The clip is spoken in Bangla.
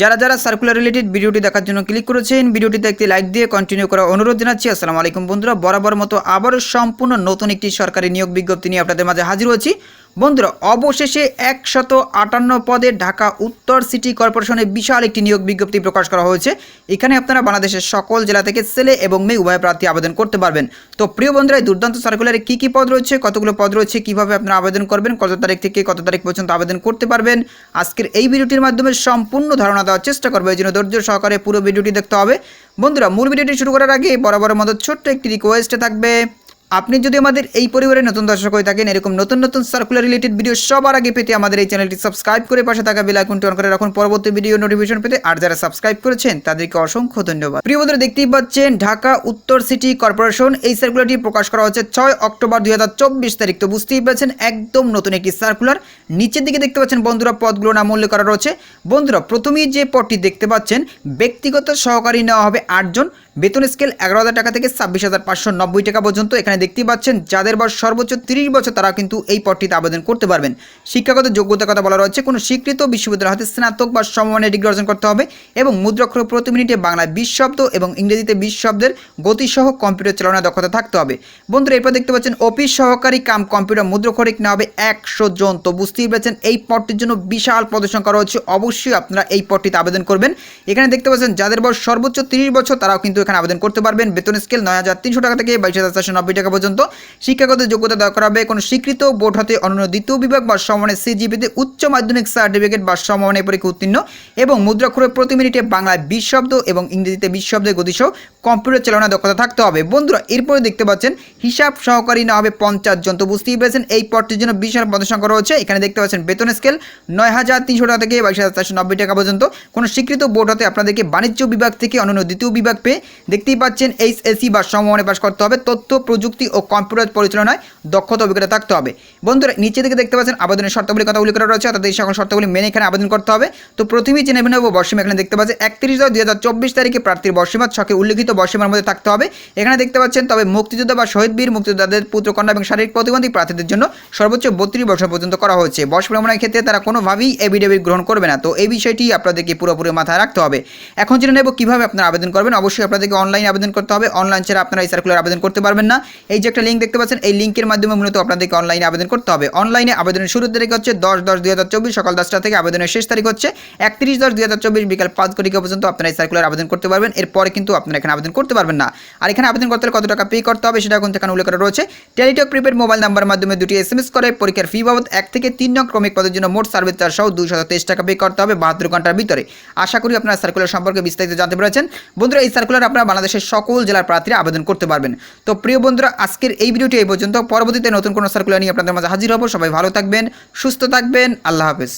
যারা যারা সার্কুলার রিলেটেড ভিডিওটি দেখার জন্য ক্লিক করেছেন, ভিডিওটিতে একটি লাইক দিয়ে কন্টিনিউ করার অনুরোধ জানাচ্ছি। আসসালামু আলাইকুম বন্ধুরা, বরাবর মতো আবারও সম্পূর্ণ নতুন একটি সরকারি নিয়োগ বিজ্ঞপ্তি নিয়ে আপনাদের মাঝে হাজির হচ্ছি বন্ধুরা, অবশেষে একশত আটান্ন পদে ঢাকা উত্তর সিটি কর্পোরেশনে বিশাল একটি নিয়োগ বিজ্ঞপ্তি প্রকাশ করা হয়েছে। এখানে আপনারা বাংলাদেশের সকল জেলা থেকে ছেলে এবং মেয়ে উভয় প্রার্থী আবেদন করতে পারবেন। তো প্রিয় বন্ধুরা, এই দুর্দান্ত সার্কুলারে কী কী পদ রয়েছে, কতগুলো পদ রয়েছে, কীভাবে আপনারা আবেদন করবেন, কত তারিখ থেকে কত তারিখ পর্যন্ত আবেদন করতে পারবেন, আজকের এই ভিডিওটির মাধ্যমে সম্পূর্ণ ধারণা দেওয়ার চেষ্টা করব। এই জন্য ধৈর্য সহকারে পুরো ভিডিওটি দেখতে হবে। বন্ধুরা, মূল ভিডিওটি শুরু করার আগে বরাবর মতো ছোট্ট একটি রিকোয়েস্টে থাকবে। আপনি যদি আমাদের এই পরিবারের নতুন দর্শক হয়ে থাকেন, এরকম নতুন নতুন সার্কুলার রিলেটেড ভিডিও সবার আগে পেতে আমাদের এই চ্যানেলটি সাবস্ক্রাইব করে পাশে থাকা বেল আইকনটি অন করে রাখুন। পরবর্তী ভিডিও নোটিফিকেশন পেতে আর যারা সাবস্ক্রাইব করেছেন, তাদেরকে অসংখ্য ধন্যবাদ। প্রিয় বন্ধুরা, দেখতেই পাচ্ছেন ঢাকা, উত্তর সিটি কর্পোরেশন এই সার্কুলারটি প্রকাশ করা হচ্ছে ছয় অক্টোবর দুই হাজার চব্বিশ তারিখ। তো বুঝতেই পারছেন, একদম নতুন একটি সার্কুলার নিচের দিকে দেখতে পাচ্ছেন বন্ধুরা, পদগুলো নাম উল্লেখ করা রয়েছে। বন্ধুরা, প্রথমেই যে পদটি দেখতে পাচ্ছেন, ব্যক্তিগত সহকারী নেওয়া হবে আটজন। বেতন স্কেল এগারো হাজার টাকা থেকে ছাব্বিশ হাজার পাঁচশো নব্বই টাকা পর্যন্ত। এখানে দেখতেই পাচ্ছেন, যাদের বয়স সর্বোচ্চ তিরিশ বছর তারা কিন্তু এই পদটিতে আবেদন করতে পারবেন। শিক্ষাগত যোগ্যতার কথা বলা রয়েছে, কোনো স্বীকৃত বিশ্ববিদ্যালয় হতে স্নাতক বা সমমানের ডিগ্রি অর্জন করতে হবে এবং মুদ্রাক্ষর প্রতি মিনিটে বাংলায় বিশ শব্দ এবং ইংরেজিতে বিশ শব্দের গতিসহ কম্পিউটার চালানোর দক্ষতা থাকতে হবে। বন্ধুরা, এরপর দেখতে পাচ্ছেন, অফিস সহকারী কাম কম্পিউটার মুদ্রাক্ষরিক নেওয়া হবে একশো জন। তো বুঝতেই পারছেন, এই পদটির জন্য বিশাল প্রদর্শন রয়েছে। অবশ্যই আপনারা এই পদটিতে আবেদন করবেন। এখানে দেখতে পাচ্ছেন, যাদের বয়স সর্বোচ্চ তিরিশ বছর, তারাও কিন্তু এখানে আবেদন করতে পারবেন। বেতন স্কেল নয় হাজার তিনশো টাকা থেকে বাইশ হাজার চারশো নব্বই টাকা পর্যন্ত। শিক্ষাগত যোগ্যতা দেওয়া করা হবে। কোনো স্বীকৃত বোর্ড হতে অন্য দ্বিতীয় বিভাগ বা সমানের সিজিপিতে উচ্চ মাধ্যমিক সার্টিফিকেট বা সমমানের পরীক্ষা উত্তীর্ণ এবং মুদ্রাক্ষরে প্রতি মিনিটে বাংলায় বিশ শব্দ এবং ইংরেজিতে বিশ শব্দের গতিসহ কম্পিউটার চালানো দক্ষতা থাকতে হবে। বন্ধুরা, এরপরে দেখতে পাচ্ছেন, হিসাব সহকারী না হবে পঞ্চাশ জন। তো বুঝতেই পেরেছেন, এই পদটির জন্য বিশাল পদসংখ্যা রয়েছে। এখানে দেখতে পাচ্ছেন, বেতন স্কেল নয় হাজার তিনশো টাকা থেকে বাইশ হাজার চারশো নব্বই টাকা পর্যন্ত। কোনো স্বীকৃত বোর্ড হতে আপনাদেরকে বাণিজ্য বিভাগ থেকে অন্যান্য দ্বিতীয় বিভাগ পেয়ে দেখতেই পাচ্ছেন এইচএসসি বা সমমানে পাশ করতে হবে। তথ্য, প্রযুক্তি ও কম্পিউটার পরিচালনায় দক্ষতা অভিজ্ঞতা থাকতে হবে। বন্ধুরা, নিচে থেকে দেখতে পাচ্ছেন আবেদনের শর্তাবলী কথা উল্লেখ করা রয়েছে, অর্থাৎ এই সকল শর্তাবলী মেনে এখানে আবেদন করতে হবে। তো প্রথমেই জেনে নেব বর্ষিমা এখানে দেখতে পাচ্ছেন একত্রিশ দশ দুই হাজার চব্বিশ তারিখে প্রার্থীর বর্ষিমা ছকে উল্লেখিত বর্ষিমার মধ্যে থাকতে হবে। এখানে দেখতে পাচ্ছেন, তবে মুক্তিযোদ্ধা বা শহীদ বীর, মুক্তিযোদ্ধাদের পুত্রকন্যা এবং শারীরিক প্রতিবন্ধী প্রার্থীদের জন্য সর্বোচ্চ বত্রিশ বছর পর্যন্ত করা হয়েছে। বয়স প্রমাণের ক্ষেত্রে তারা কোনোভাবেই এভিডেভিট গ্রহণ করবে না। তো এই বিষয়টি আপনাদেরকে পুরোপুরি মাথায় রাখতে হবে। এখন জেনে নেব কীভাবে আপনারা আবেদন করবেন। অবশ্যই আপনাদেরকে অনলাইনে আবেদন করতে হবে। অনলাইন ছাড়া আপনারা এই সার্কুলার আবেদন করতে পারবেন না। এই যে একটা লিঙ্ক দেখতে পাচ্ছেন, এই লিঙ্কের মাধ্যমে মূলত আপনাদেরকে অনলাইনে আবেদন করতে হবে। অনলাইনে আবেদনের শুরুর তারিখ হচ্ছে দশ দশ দুই হাজার চব্বিশ, সকাল দশটা থেকে আবেদনের শেষ তারিখ হচ্ছে একত্রিশ দশ দুই হাজার চব্বিশ, বিকাল পাঁচ তারিখ পর্যন্ত আপনারা এই সার্কুলার আবেদন করতে পারবেন। এরপরে কিন্তু আপনারা এখানে আবেদন করতে পারবেন না। আর এখানে আবেদন করতে কত টাকা পে করতে হবে সেটা কিন্তু এখানে উল্লেখ করা রয়েছে। টেলিটক প্রিপেড মোবাইল নাম্বার মাধ্যমে দুটি এস এম এস করে। পরীক্ষার ফি বাবদ এক থেকে তিন নং ক্রমিক পদের জন্য মোট সার্ভিস চার্জ সহ দুশো তেইশ টাকা পে করতে হবে বাহাত্তর ঘণ্টার ভিতরে। আশা করি আপনারা সার্কুলার সম্পর্কে বিস্তারিত জানতে পেরেছেন। বন্ধুরা, এই সার্কুলার আপনারা বাংলাদেশের সকল জেলার প্রার্থীরা আবেদন করতে পারবেন। তো প্রিয় বন্ধুরা, আজকের এই ভিডিওটি এই পর্যন্ত। পরবর্তীতে নতুন কোনো সার্কুলার নিয়ে আপনাদের মাঝে হাজির হব। সবাই ভালো থাকবেন, সুস্থ থাকবেন। আল্লাহ হাফেজ।